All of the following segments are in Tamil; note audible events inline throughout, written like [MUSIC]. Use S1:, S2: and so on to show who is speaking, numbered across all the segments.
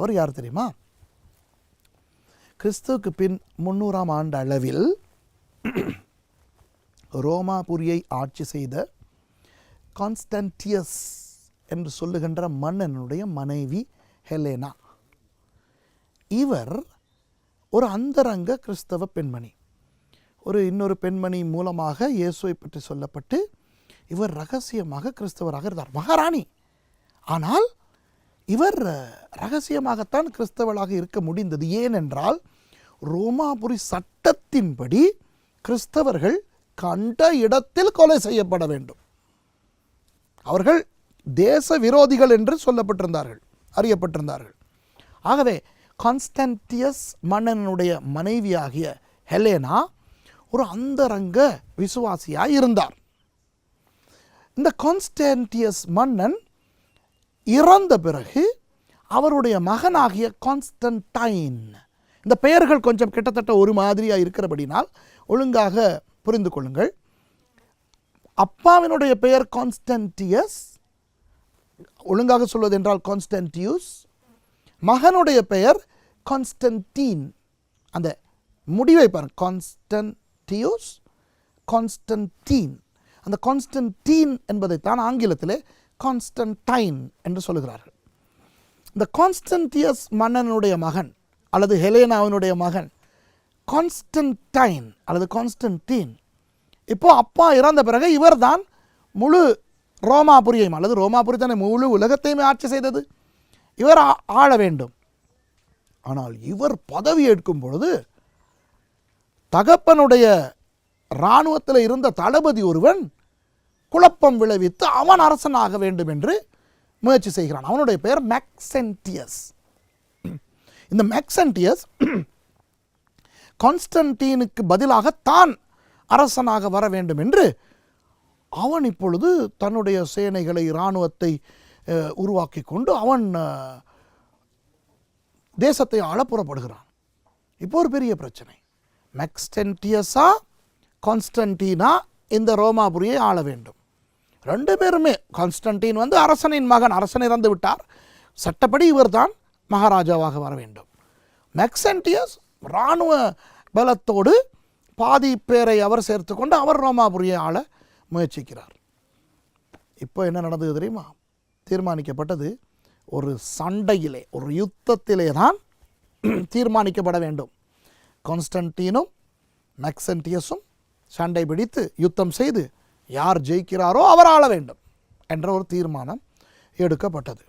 S1: அவர் யார் தெரியுமா? கிறிஸ்துவுக்கு பின் முன்னூறாம் ஆண்டு அளவில் [CLEARS THROAT] ரோமாபுரியை ஆட்சி செய்த கான்ஸ்டன்டியஸ் என்று சொல்லுகின்ற மன்னனுடைய மனைவி ஹெலேனா. இவர் ஒரு அந்தரங்க கிறிஸ்தவ பெண்மணி. ஒரு இன்னொரு பெண்மணி மூலமாக இயேசுவை பற்றி சொல்லப்பட்டு இவர் ரகசியமாக கிறிஸ்தவராக இருந்தார். மகாராணி. ஆனால் இவர் ரகசியமாகத்தான் கிறிஸ்தவளாக இருக்க முடிந்தது. ஏனென்றால் ரோமாபுரி சட்டத்தின்படி கிறிஸ்தவர்கள் கண்ட இடத்தில் கொலை செய்யப்பட வேண்டும். அவர்கள் தேச விரோதிகள் என்று சொல்லப்பட்டிருந்தார்கள் அறியப்பட்டிருந்தார்கள். ஆகவே கான்ஸ்டன்டியஸ் மன்னனுடைய மனைவியாகிய ஹெலேனா ஒரு அந்தரங்க விசுவாசியாக இருந்தார். இந்த கான்ஸ்டன்டியஸ் மன்னன் இறந்த பிறகு அவருடைய மகனாகிய கான்ஸ்டன்டைன். இந்த பெயர்கள் கொஞ்சம் கிட்டத்தட்ட ஒரு மாதிரியாக இருக்கிறபடினால் ஒழுங்காக புரிந்து கொள்ளுங்கள். அப்பாவினுடைய பெயர் கான்ஸ்டன்டியஸ். ஒழுங்காக சொல்வது என்றால் கான்ஸ்டன்டியூஸ். மகனுடைய பெயர் கான்ஸ்டன்டீன். அந்த முடிவை பாருங்க. கான்ஸ்டன்டியூஸ் கான்ஸ்டன்டீன். அந்த கான்ஸ்டன்டீன் என்பதைத்தான் ஆங்கிலத்திலே கான்ஸ்டன்டைன் என்று சொல்லுகிறார்கள். இந்த கான்ஸ்டன்டியஸ் மன்னனுடைய மகன் அல்லது ஹெலேனாவினுடைய மகன் கான்ஸ்டன்டைன் அல்லது கான்ஸ்டன்டீன் இப்போ அப்பா இறந்த பிறகு இவர்தான் முழு ரோமாபுரியையும் அல்லது ரோமாபுரி தானே முழு உலகத்தையுமே ஆட்சி செய்தது. இவர் ஆள வேண்டும். ஆனால் இவர் பதவி ஏற்கும் பொழுது தகப்பனுடைய இராணுவத்தில் இருந்த தளபதி ஒருவன் குழப்பம் விளைவித்து அவன் அரசனாக வேண்டும் என்று முயற்சி செய்கிறான். அவனுடைய பெயர் மேக்சென்டியஸ். இந்த மேக்சென்டியஸ் கான்ஸ்டன்டீனுக்கு பதிலாக தான் அரசனாக வர வேண்டும் என்று அவன் இப்பொழுது தன்னுடைய சேனைகளை இராணுவத்தை உருவாக்கி கொண்டு அவன் தேசத்தை ஆள புறப்படுகிறான். இப்போ ஒரு பெரிய பிரச்சனை. மெக்ஸ்டென்டியஸா கான்ஸ்டன்டீனா இந்த ரோமாபுரியை ஆள வேண்டும். ரெண்டு பேருமே. கான்ஸ்டன்டீன் வந்து அரசனின் மகன் அரசன் இறந்து விட்டார். சட்டப்படி இவர்தான் மகாராஜாவாக வர வேண்டும். மெக்சன்டியஸ் இராணுவ பலத்தோடு பாதி பேரை அவர் சேர்த்துக்கொண்டு அவர் ரோமாபுரியை ஆள முயற்சிக்கிறார். இப்போ என்ன நடந்தது தெரியுமா? தீர்மானிக்கப்பட்டது ஒரு சண்டையிலே ஒரு யுத்தத்திலே தான் [CLEARS THROAT] தீர்மானிக்கப்பட வேண்டும். கான்ஸ்டன்டீனும் மெக்சன்டியஸும் சண்டை பிடித்து யுத்தம் செய்து யார் ஜெயிக்கிறாரோ அவர் ஆள வேண்டும் என்ற ஒரு தீர்மானம் எடுக்கப்பட்டது.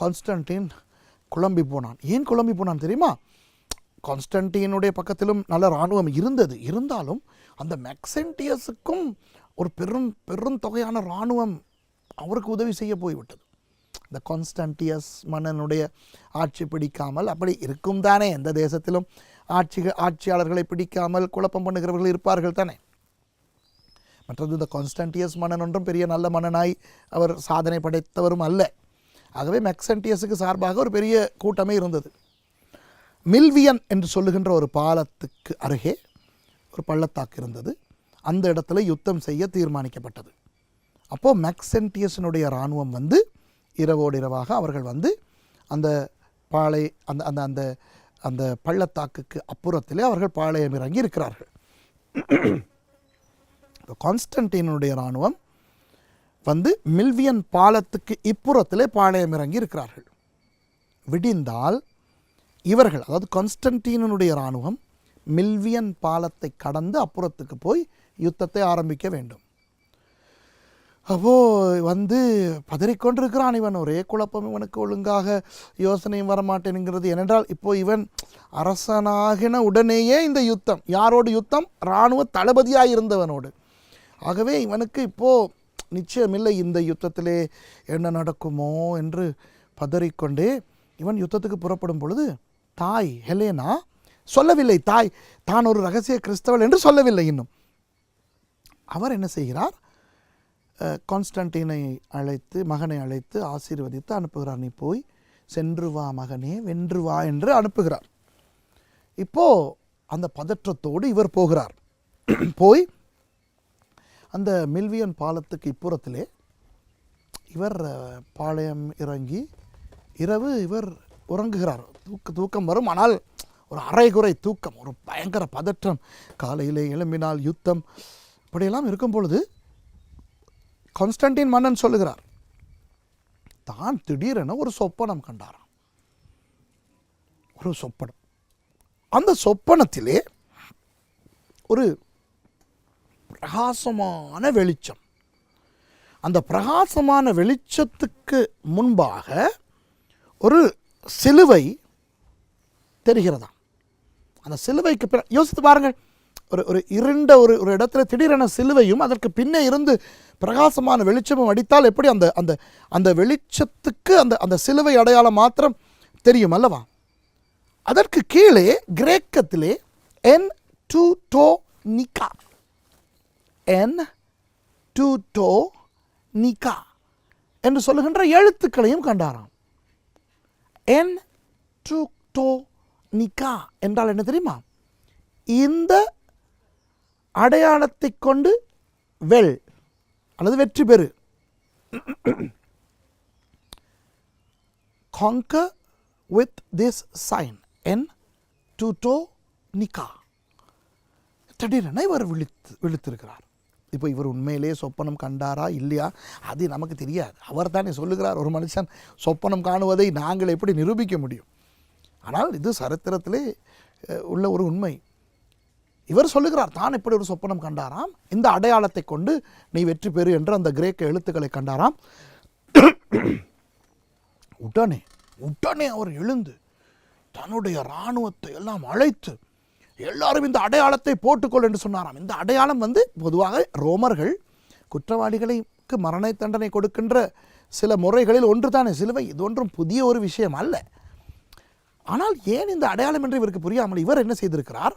S1: கான்ஸ்டன்டீன் குழம்பி போனான். ஏன் குழம்பி போனான் தெரியுமா? கான்ஸ்டன்டீனுடைய பக்கத்திலும் நல்ல இராணுவம் இருந்தது. இருந்தாலும் அந்த மெக்சென்டியஸுக்கும் ஒரு பெரும் பெரும் தொகையான இராணுவம் அவருக்கு உதவி செய்ய போய்விட்டது. இந்த கான்ஸ்டன்டியஸ் மன்னனுடைய ஆட்சி பிடிக்காமல் அப்படி இருக்கும் தானே. எந்த தேசத்திலும் ஆட்சி ஆட்சியாளர்களை பிடிக்காமல் குழப்பம் பண்ணுகிறவர்கள் இருப்பார்கள் தானே. மற்றது இந்த கான்ஸ்டன்டியஸ் மன்னன் ஒன்றும் பெரிய நல்ல மன்னனாய் அவர் சாதனை படைத்தவரும் அல்ல. ஆகவே மெக்சன்டியஸுக்கு சார்பாக ஒரு பெரிய கூட்டமே இருந்தது. மில்வியன் என்று சொல்லுகின்ற ஒரு பாலத்துக்கு அருகே ஒரு பள்ளத்தாக்கு இருந்தது. அந்த இடத்துல யுத்தம் செய்ய தீர்மானிக்கப்பட்டது. அப்போது மேக்சென்டியஸினுடைய இராணுவம் வந்து இரவோடு இரவாக அவர்கள் வந்து அந்த பாளை அந்த அந்த அந்த அந்த பள்ளத்தாக்குக்கு அப்புறத்திலே அவர்கள் பாளையம் இறங்கி இருக்கிறார்கள். கான்ஸ்டன்டீனுடைய இராணுவம் வந்து மில்வியன் பாலத்துக்கு இப்புறத்திலே பாளையம் இறங்கி இருக்கிறார்கள். விடிந்தால் இவர்கள் அதாவது கான்ஸ்டன்டீனுடைய இராணுவம் மில்வியன் பாலத்தை கடந்து அப்புறத்துக்கு போய் யுத்தத்தை ஆரம்பிக்க வேண்டும். அப்போது வந்து பதறிக்கொண்டிருக்கிறான் இவன். ஒரே குழப்பம் இவனுக்கு ஒழுங்காக யோசனையும் வரமாட்டேனுங்கிறது. ஏனென்றால் இப்போ இவன் அரசனாகின உடனேயே இந்த யுத்தம் யாரோடு யுத்தம்? இராணுவ தளபதியாக இருந்தவனோடு ஆகவே இவனுக்கு இப்போது நிச்சயமில்லை இந்த யுத்தத்திலே என்ன நடக்குமோ என்று பதறிக்கொண்டே இவன் யுத்தத்துக்கு புறப்படும் பொழுது தாய் ஹெலேனா சொல்லவில்லை தாய் தான் ஒரு ரகசிய கிறிஸ்தவள் என்று சொல்லவில்லை இன்னும். அவர் என்ன செய்கிறார்? கான்ஸ்டன்டீனை அழைத்து மகனை அழைத்து ஆசீர்வதித்து அனுப்புகிறார். நீ போய் சென்று வா மகனே வென்று வா என்று அனுப்புகிறார். இப்போ அந்த பதற்றத்தோடு இவர் போகிறார். போய் அந்த மில்வியன் பாலத்துக்கு இப்புறத்திலே இவர் பாளையம் இறங்கி இரவு இவர் உறங்குகிறார். தூக்க தூக்கம் வரும். ஆனால் ஒரு அரைகுறை தூக்கம் ஒரு பயங்கர பதற்றம். காலையிலே எழும்பினால் யுத்தம். இப்படியெல்லாம் இருக்கும் பொழுது கான்ஸ்டன்டின் மன்னன் சொல்லுகிறார் தான் திடீரென ஒரு சொப்பனம் கண்டாராம். ஒரு சொப்பனம். அந்த சொப்பனத்திலே ஒரு பிரகாசமான வெளிச்சம். அந்த பிரகாசமான வெளிச்சத்துக்கு முன்பாக ஒரு சிலுவை தெரிகிறதா அந்த சிலுவைக்கு பிற யோசித்து பாருங்கள். ஒரு ஒரு இருண்ட ஒரு ஒரு இடத்துல திடீரென சிலுவையும் அதற்கு பின்னே இருந்து பிரகாசமான வெளிச்சமும் அடித்தால் எப்படி அந்த அந்த அந்த வெளிச்சத்துக்கு அந்த அந்த சிலுவை அடையாளம் மாத்திரம் தெரியும் அல்லவா? அதற்கு கீழே கிரேக்கத்திலே என் டூ டோ நிகா என் டு டோ நிகா என்று சொல்லுகின்ற எழுத்துக்களையும் கண்டாராம். என் டு டோ நிகா என்றால் என்ன தெரியுமா? இந்த அடையாளத்தை கொண்டு வெல் அல்லது வெற்றி பெறு. [COUGHS] Conquer வித் திஸ் சைன் என் டுட்டோ நிகா திடீரென இவர் விழித்து விழித்திருக்கிறார். இப்போ இவர் உண்மையிலேயே சொப்பனம் கண்டாரா இல்லையா? அது நமக்கு தெரியாது. அவர் தானே சொல்லுகிறார் ஒரு மனுஷன் சொப்பனம் காணுவதை நாங்கள் எப்படி நிரூபிக்க முடியும்? ஆனால் இது சரித்திரத்திலே உள்ள ஒரு உண்மை. இவர் சொல்லுகிறார் தான் இப்படி ஒரு சொப்பனம் கண்டாராம். இந்த அடையாளத்தை கொண்டு நீ வெற்றி பெறு என்று அந்த கிரேக்க எழுத்துக்களை கண்டாராம். உடனே உடனே அவர் எழுந்து தன்னுடைய இராணுவத்தை எல்லாம் அழைத்து எல்லாரும் இந்த அடையாளத்தை போட்டுக்கொள் என்று சொன்னாராம். இந்த அடையாளம் வந்து பொதுவாக ரோமர்கள் குற்றவாளிகளுக்கு மரண தண்டனை கொடுக்கின்ற சில முறைகளில் ஒன்று தானே சிலுவை இது ஒன்றும் புதிய ஒரு விஷயம் அல்ல. ஆனால் ஏன் இந்த அடையாளம் என்று இவருக்கு புரியாமல் இவர் என்ன செய்திருக்கிறார்?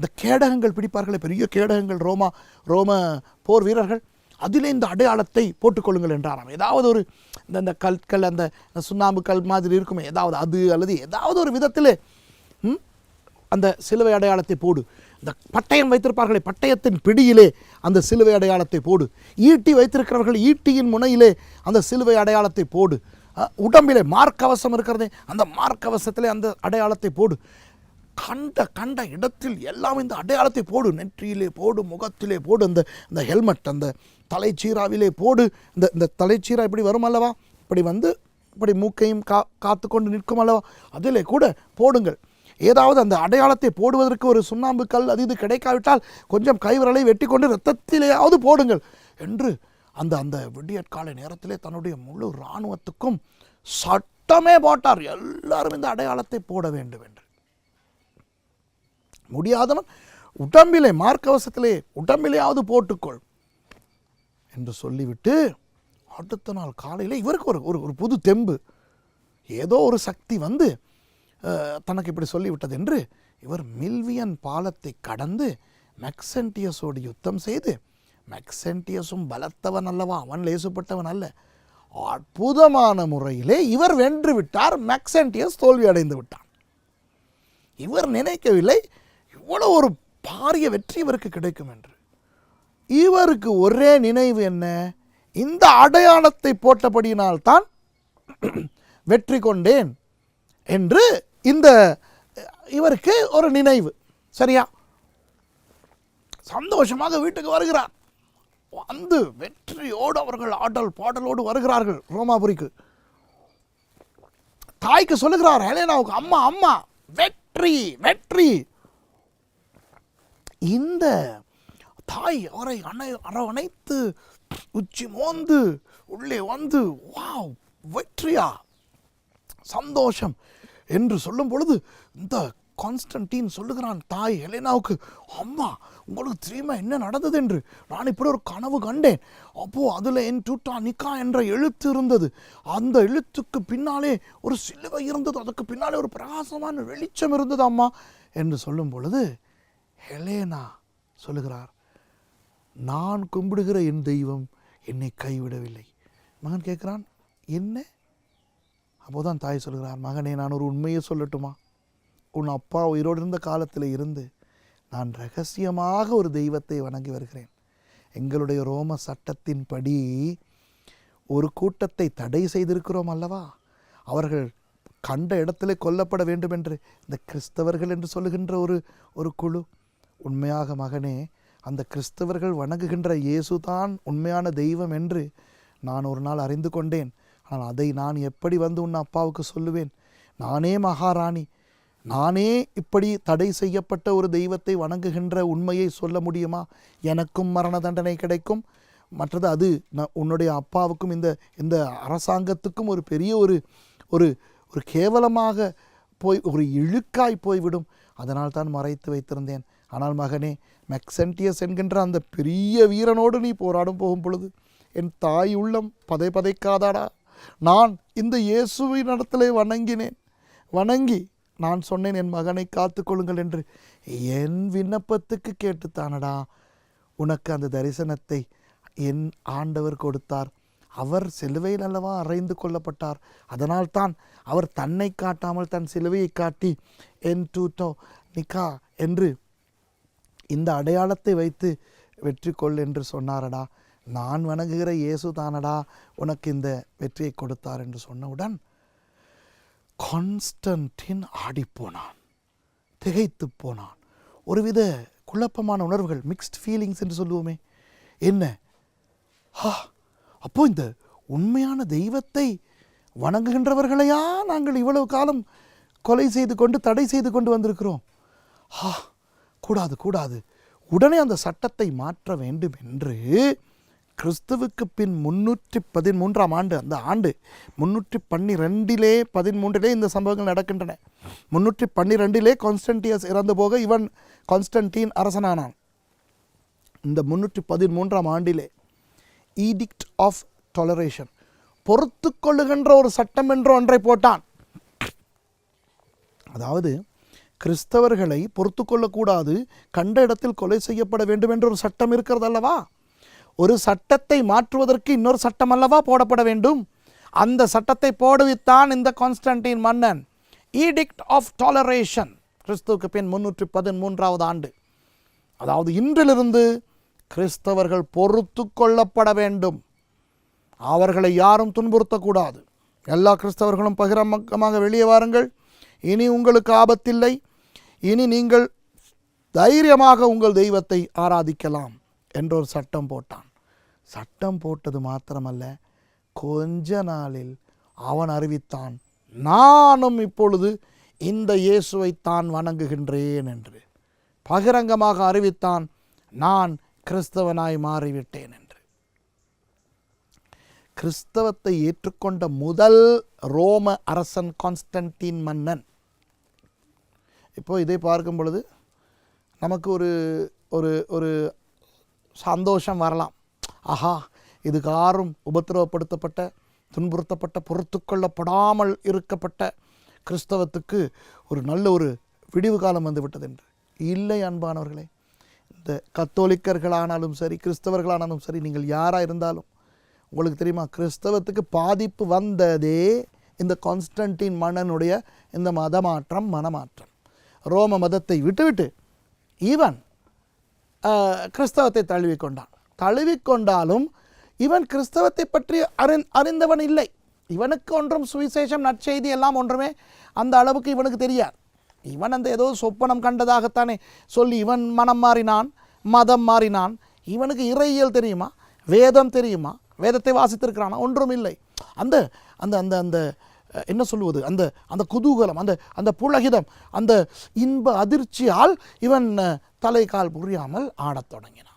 S1: இந்த கேடகங்கள் பிடிப்பார்களே பெரிய கேடகங்கள் ரோமா ரோம போர் வீரர்கள் அதிலே இந்த அடையாளத்தை போட்டுக்கொள்ளுங்கள் என்றாராம். ஏதாவது ஒரு இந்த இந்த கற்கள் அந்த சுண்ணாம்பு கல் மாதிரி இருக்குமே ஏதாவது அது அல்லது ஏதாவது ஒரு விதத்தில் அந்த சிலுவை அடையாளத்தை போடு. இந்த பட்டயம் வைத்திருப்பார்களே பட்டயத்தின் பிடியிலே அந்த சிலுவை அடையாளத்தை போடு. ஈட்டி வைத்திருக்கிறவர்கள் ஈட்டியின் முனையிலே அந்த சிலுவை அடையாளத்தை போடு. உடம்பிலே மார்க்கவசம் இருக்கிறதே அந்த மார்க்கவசத்திலே அந்த அடையாளத்தை போடு. கண்ட கண்ட இடத்தில் எல்லாம் இந்த அடையாளத்தை போடு. நெற்றியிலே போடு முகத்திலே போடு. அந்த இந்த ஹெல்மெட் அந்த தலைச்சீராவிலே போடு. இந்த இந்த தலைச்சீரா இப்படி வரும் அல்லவா? இப்படி வந்து இப்படி மூக்கையும் கா காத்து கொண்டு நிற்கும் அல்லவா? அதிலே கூட போடுங்கள். ஏதாவது அந்த அடையாளத்தை போடுவதற்கு ஒரு சுண்ணாம்பு கல் அது இது கிடைக்காவிட்டால் கொஞ்சம் கைவிரலை வெட்டி கொண்டு ரத்தத்திலேயாவது போடுங்கள் என்று அந்த அந்த விடியற்காலை நேரத்திலே தன்னுடைய முழு இராணுவத்துக்கும் சட்டமே போட்டார். எல்லாரும் இந்த அடையாளத்தை போட வேண்டும் என்று. முடியாதவன் உடம்பிலே மார்க்கவசத்திலே உடம்பிலேயாவது போட்டுக்கொள் என்று சொல்லிவிட்டு அடுத்த நாள் காலையில் இவருக்கு ஒரு ஒரு ஒரு புது தெம்பு. ஏதோ ஒரு சக்தி வந்து தனக்கு இப்படி சொல்லிவிட்டது என்று இவர் மில்வியன் பாலத்தை கடந்து மெக்சென்டியஸோடு யுத்தம் செய்து மெக்சென்டியஸும் பலத்தவன் அல்லவா? அவன் லேசுப்பட்டவன் அல்ல. அற்புதமான முறையிலே இவர் வென்று விட்டார். மெக்சென்டியஸ் தோல்வி அடைந்து விட்டான். இவர் நினைக்கவில்லை இவ்வளோ ஒரு பாரிய வெற்றி இவருக்கு கிடைக்கும் என்று. இவருக்கு ஒரே நினைவு என்ன? இந்த அடையாளத்தை போட்டபடியினால்தான் வெற்றி கொண்டேன் என்று இந்த இவருக்கு ஒரு நினைவு. சரியா? சந்தோஷமாக வீட்டுக்கு வருகிறார். வந்து வெற்றியோடு அவர்கள் ஆடல் பாடலோடு வருகிறார்கள் ரோமாபுரிக்கு. தாய்க்கு சொல்லுகிறார் ஹெலேனாவுக்கு அம்மா அம்மா வெற்றி வெற்றி. இந்த தாய் அவரை அணை அரவணைத்து உச்சி மோந்து உள்ளே வந்து வாவ் வெற்றியா? சந்தோஷம். என்று சொல்லும் பொழுது இந்த கான்ஸ்டன்டீன் சொல்லுகிறான் தாய் ஹெலேனாவுக்கு அம்மா உங்களுக்கு தெரியுமா என்ன நடந்தது என்று? நான் இப்படி ஒரு கனவு கண்டேன். அப்போ அதில் என் டூட்டா நிக்கா என்ற எழுத்து இருந்தது. அந்த எழுத்துக்கு பின்னாலே ஒரு சிலுவை இருந்தது. அதுக்கு பின்னாலே ஒரு பிரகாசமான வெளிச்சம் இருந்தது அம்மா என்று சொல்லும் பொழுது ஹெலேனா சொல்லுகிறார் நான் கும்பிடுகிற என் தெய்வம் என்னை கைவிடவில்லை. மகன் கேட்குறான் என்ன? அப்போதான் தாய் சொல்கிறார் மகனே நான் ஒரு உண்மையை சொல்லட்டுமா? உன் அப்பா உயிரோடு இருந்த காலத்தில் இருந்து நான் ரகசியமாக ஒரு தெய்வத்தை வணங்கி வருகிறேன். எங்களுடைய ரோம சட்டத்தின்படி ஒரு கூட்டத்தை தடை செய்திருக்கிறோம் அல்லவா? அவர்கள் கண்ட இடத்திலே கொல்லப்பட வேண்டும் என்று இந்த கிறிஸ்தவர்கள் என்று சொல்லுகின்ற ஒரு ஒரு குழு. உண்மையாக மகனே அந்த கிறிஸ்தவர்கள் வணங்குகின்ற இயேசுதான் உண்மையான தெய்வம் என்று நான் ஒரு நாள் அறிந்து கொண்டேன். ஆனால் அதை நான் எப்படி வந்து உன் அப்பாவுக்கு சொல்லுவேன்? நானே மகாராணி. நானே இப்படி தடை செய்யப்பட்ட ஒரு தெய்வத்தை வணங்குகின்ற உண்மையை சொல்ல முடியுமா? எனக்கும் மரண தண்டனை கிடைக்கும். மற்றது அது ந- உன்னுடைய அப்பாவுக்கும் இந்த இந்த அரசாங்கத்துக்கும் ஒரு பெரிய ஒரு ஒரு ஒரு கேவலமாக போய் ஒரு இழுக்காய் போய்விடும். அதனால் தான் மறைத்து வைத்திருந்தேன். ஆனால் மகனே மெக்சென்டியஸ் என்கின்ற அந்த பெரிய வீரனோடு நீ போராடும் போகும் பொழுது என் தாய் உள்ளம் பதை பதைக்காதாடா நான் இந்த இயேசுவின் இடத்திலே வணங்கினேன். வணங்கி நான் சொன்னேன் என் மகனை காத்துக்கொள்ளுங்கள் என்று. என் விண்ணப்பத்துக்கு கேட்டுத்தானடா. உனக்கு அந்த தரிசனத்தை என் ஆண்டவர் கொடுத்தார். அவர் சிலுவையில் அல்லவா அறைந்து கொள்ளப்பட்டார் அதனால்தான் அவர் தன்னை காட்டாமல் தன் சிலுவையை காட்டி என் டூட்டோ நிக்கா என்று இந்த அடையாளத்தை வைத்து வெற்றி கொள் என்று சொன்னாரடா. நான் வணங்குகிற இயேசு தானடா உனக்கு இந்த வெற்றியை கொடுத்தார் என்று சொன்னவுடன் கான்ஸ்டன்டின் ஆடிப்போனான் திகைத்து போனான். ஒருவித குழப்பமான உணர்வுகள் மிக்ஸ்ட் ஃபீலிங்ஸ் என்று சொல்லுவோமே. என்ன? ஹா அப்போ இந்த உண்மையான தெய்வத்தை வணங்குகின்றவர்களையா நாங்கள் இவ்வளவு காலம் கொலை செய்து கொண்டு தடை செய்து கொண்டு வந்திருக்கிறோம்? ஹா கூடாது கூடாது. உடனே அந்த சட்டத்தை மாற்ற வேண்டும் என்று கிறிஸ்துவுக்கு பின் முன்னூற்றி பதிமூன்றாம் ஆண்டு அந்த ஆண்டு முன்னூற்றி பன்னிரெண்டிலே பதிமூன்றிலே இந்த சம்பவங்கள் நடக்கின்றன. முன்னூற்றி பன்னிரெண்டிலே கான்ஸ்டன்டியஸ் இறந்து போக இவன் கான்ஸ்டன்டீன் அரசனானான். இந்த முன்னூற்றி பதிமூன்றாம் ஆண்டிலே ஈடிக்ட் ஆஃப் டொலரேஷன் பொறுத்து கொள்ளுகின்ற ஒரு சட்டம் என்று ஒன்றை போட்டான். அதாவது கிறிஸ்தவர்களை பொறுத்து கொள்ளக்கூடாது கண்ட இடத்தில் கொலை செய்யப்பட வேண்டும் என்ற ஒரு சட்டம் இருக்கிறது அல்லவா? ஒரு சட்டத்தை மாற்றுவதற்கு இன்னொரு சட்டம் அல்லவா போடப்பட வேண்டும்? அந்த சட்டத்தை போடுவித்தான் இந்த கான்ஸ்டன்டின் மன்னன். ஈடிக்ட் ஆஃப் டாலரேஷன் கிறிஸ்துவுக்கு பின் முன்னூற்றி பதிமூன்றாவது ஆண்டு. அதாவது இன்றிலிருந்து கிறிஸ்தவர்கள் பொறுத்து கொள்ளப்பட வேண்டும். அவர்களை யாரும் துன்புறுத்தக்கூடாது. எல்லா கிறிஸ்தவர்களும் பகிரமக்கமாக வெளியே வாருங்கள். இனி உங்களுக்கு ஆபத்தில்லை. இனி நீங்கள் தைரியமாக உங்கள் தெய்வத்தை ஆராதிக்கலாம். என்ற ஒரு சட்டம் போட்டான். சட்டம் போட்டது மாத்திரமல்ல கொஞ்ச நாளில் அவன் அறிவித்தான் நானும் இப்பொழுது இந்த இயேசுவைத்தான் வணங்குகின்றேன் என்று. பகிரங்கமாக அறிவித்தான் நான் கிறிஸ்தவனாய் மாறிவிட்டேன் என்று. கிறிஸ்தவத்தை ஏற்றுக்கொண்ட முதல் ரோம அரசன் கான்ஸ்டன்டீன் மன்னன். இப்போ இதை பார்க்கும் பொழுது நமக்கு ஒரு ஒரு ஒரு சந்தோஷம் வரலாம். ஆஹா இதுக்கு யாரும் உபத்திரவப்படுத்தப்பட்ட துன்புறுத்தப்பட்ட பொறுத்து கொள்ளப்படாமல் இருக்கப்பட்ட கிறிஸ்தவத்துக்கு ஒரு நல்ல ஒரு விடிவு காலம் வந்து விட்டது என்று. இல்லை அன்பானவர்களே இந்த கத்தோலிக்கர்களானாலும் சரி கிறிஸ்தவர்களானாலும் சரி நீங்கள் யாராக இருந்தாலும் உங்களுக்கு தெரியுமா கிறிஸ்தவத்துக்கு பாதிப்பு வந்ததே இந்த கான்ஸ்டன்டின் மன்னனுடைய இந்த மதமாற்றம் மனமாற்றம். ரோம மதத்தை விட்டுவிட்டு ஈவன் கிறிஸ்தவத்தை தழுவிக்கொண்டான். தழுவிக்கொண்டாலும் இவன் கிறிஸ்தவத்தை பற்றி அறி அறிந்தவன் இல்லை. இவனுக்கு ஒன்றும் சுவிசேஷம் நற்செய்தி எல்லாம் ஒன்றுமே அந்த அளவுக்கு இவனுக்கு தெரியாது. இவன் அந்த ஏதோ சொப்பனம் கண்டதாகத்தானே சொல்லி இவன் மனம் மாறினான் மதம் மாறினான். இவனுக்கு இறையியல் தெரியுமா? வேதம் தெரியுமா? வேதத்தை வாசித்திருக்கிறானா? ஒன்றும் இல்லை. அந்த அந்த அந்த அந்த என்ன சொல்லுவது? அந்த அந்த குதூகலம் அந்த அந்த புலகிதம் அந்த இன்ப அதிர்ச்சியால் இவன் தலை கால் புரியாமல் ஆடத் தொடங்கினான்.